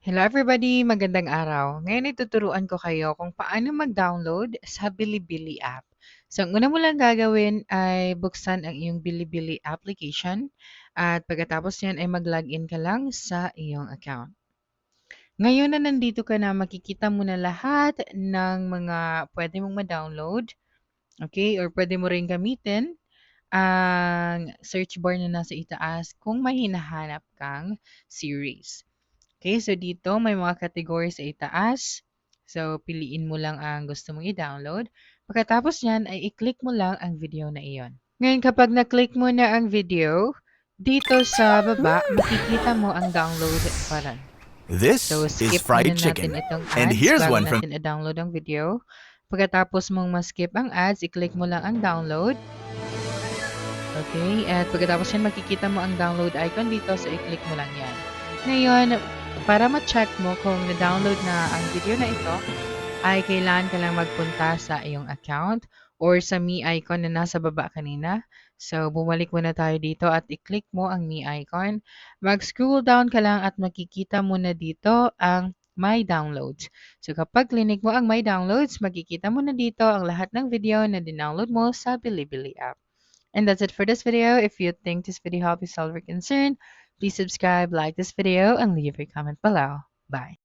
Hello everybody, magandang araw. Ngayon ituturuan ko kayo kung paano mag-download sa Bilibili app. So, ang una mo lang gagawin ay buksan ang iyong Bilibili application at pagkatapos niyan ay mag-login ka lang sa iyong account. Ngayon na nandito ka na, makikita mo na lahat ng mga pwede mong ma-download. Okay? Or pwede mo rin gamitin ang search bar na nasa itaas kung may hinahanap kang series. Okay, so dito may mga categories sa itaas. So, piliin mo lang ang gusto mong i-download. Pagkatapos niyan ay i-click mo lang ang video na iyon. Ngayon, kapag na-click mo na ang video, dito sa baba, makikita mo ang download button. This So, is fried chicken. ads And here's one from natin i-download ang video. Pagkatapos mong ma-skip ang ads, i-click mo lang ang download. Okay, at pagkatapos yan, makikita mo ang download icon dito, so i-click mo lang yan. Ngayon, para ma-check mo kung na-download na ang video na ito, ay kailangan ka lang magpunta sa iyong account or sa me icon na nasa baba kanina. So, bumalik muna tayo dito at i-click mo ang me icon. Mag-scroll down ka lang at makikita mo na dito ang My Downloads. So, kapag clinic mo ang My Downloads, makikita mo na dito ang lahat ng video na dinownload mo sa Bilibili app. And that's it for this video. If you think this video helped you solve your concern, please subscribe, like this video, and leave a comment below. Bye.